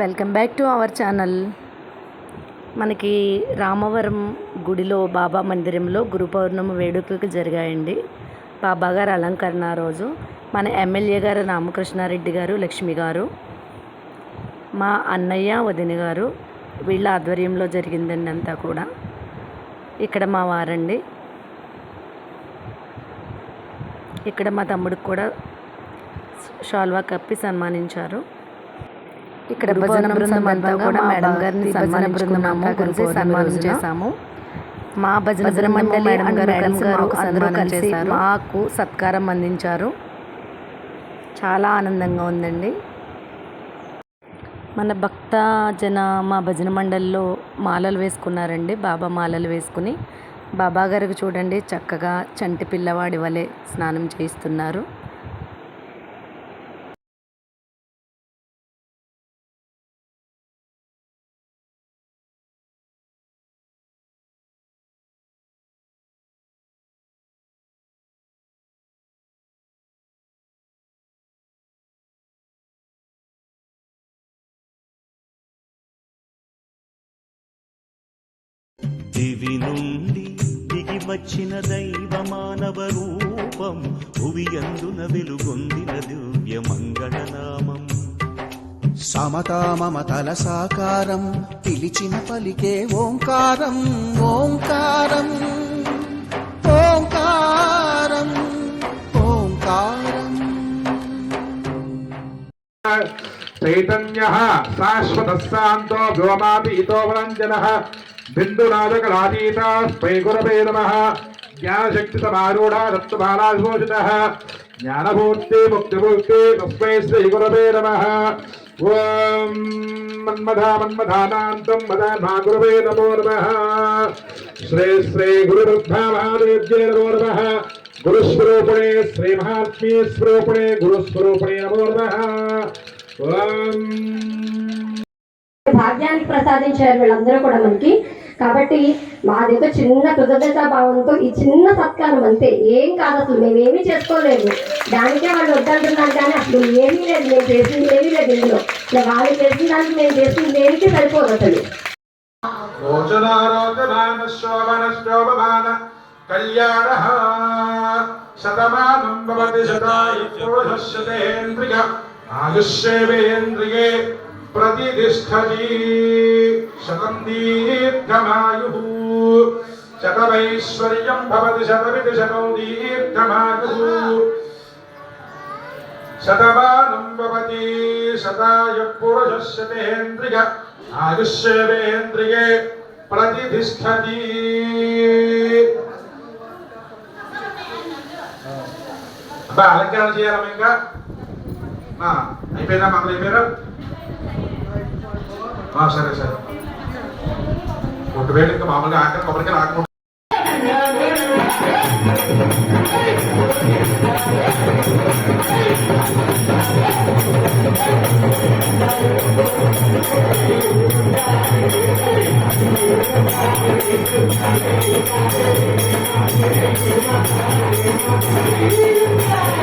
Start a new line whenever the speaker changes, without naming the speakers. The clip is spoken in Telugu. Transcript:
Welcome back to our channel. మనకి రామవరం గుడిలో బాబా మందిరంలో గురు పౌర్ణమి వేడుకలు జరిగాయండి. బాబా గారు అలంకరణ రోజు. మన ఎమ్మెల్యే గారు రామకృష్ణారెడ్డి గారు లక్ష్మి గారు మా అన్నయ్య వదిన గారు వీళ్ళ ఆధ్వర్యంలో జరిగిందండి అంతా కూడా. ఇక్కడ మా వారండి. ఇక్కడ మా తమ్ముడికి కూడా షాల్వా కప్పి సన్మానించారు. ఇక్కడ భజన బృందం అంతా కూడా మేడం గారిని భజన బృందం కలిసి సన్మానం చేశాము. మా భజన బృందం మేడం గారు మేడం గారు అందరూ కలిసి మాకు సత్కారం అందించారు. చాలా ఆనందంగా ఉందండి. మన భక్త జన మా భజన మండలిలో మాలలు వేసుకున్నారండి. బాబా మాలలు వేసుకుని బాబా గారికి చూడండి చక్కగా చంటి పిల్లవాడి వలె స్నానం చేయిస్తున్నారు.
దివి నుండి దిగి వచ్చిన దైవ మానవ రూపం భువి అందున వెలుగొందిన దివ్య మంగళనామం.
సమతా మమతల సాకారం పిలిచిన పలికే ఓంకారం ఓంకారం ఓంకారం ఓంకారం.
చైతన్య శాశ్వత శాంతో వ్యోమాపీతో వరంజన బిందునాదకలాతీత స్మై గురవే నమ జ్ఞానశక్తి సమారూఢ జ్ఞానభూర్తి జ్ఞానమూర్తి ముక్తిమూర్తి తస్మై శ్రీ గురవే నమ ఓం మన్మథ మన్మథానాంతం మదాన్మా గురవే నమో నమ శ్రీ శ్రీ మహాదేవ్యే నమో నమ గురుస్వరూపిణే శ్రీ మహాత్మ్యే స్వరూపిణే గురుస్వరూపిణే నమో నమ భాగ్యాన్ని
భాగ్యానికి ప్రసాదించారు వీళ్ళందరూ కూడా మనకి. కాబట్టి మాది చిన్న కృతజ్ఞత భావంతో ఈ చిన్న సత్కారం అంతే. ఏం కాదు అసలు మేమేమీ చేసుకోలేదు. దానికే వాళ్ళు వద్దంటున్నారు కానీ అసలు ఏమీ లేదు. మేము చేసింది ఏమీ లేదు ఇందులో. ఇట్లా వాళ్ళు చేసిన దానికి మేము చేసింది దేనికి సరిపోదు అసలు.
కళ్యాణ. శతమానం భవతి శతాయు పురుషశతేంద్రియ ప్రతిష్టతి శతం దీర్ఘమాయు శతమైశ్వర్యం భవతి శతమితి శతం దీర్ఘమాయు శతమానం భవతి శతాయ పురుషశతేంద్రియ ఆయుష్యేవేంద్రియే ప్రతిష్టతి అబ్బా అలంకరణ చేయాలమ్మా ఇంకా అయిపోయిందా మంగళ అయిపోయారా ఆ, సరే సరే ఒకవేళ ఇంకా మామూలుగా ఆఖరి కొబ్బరికి రాకుండా
Thank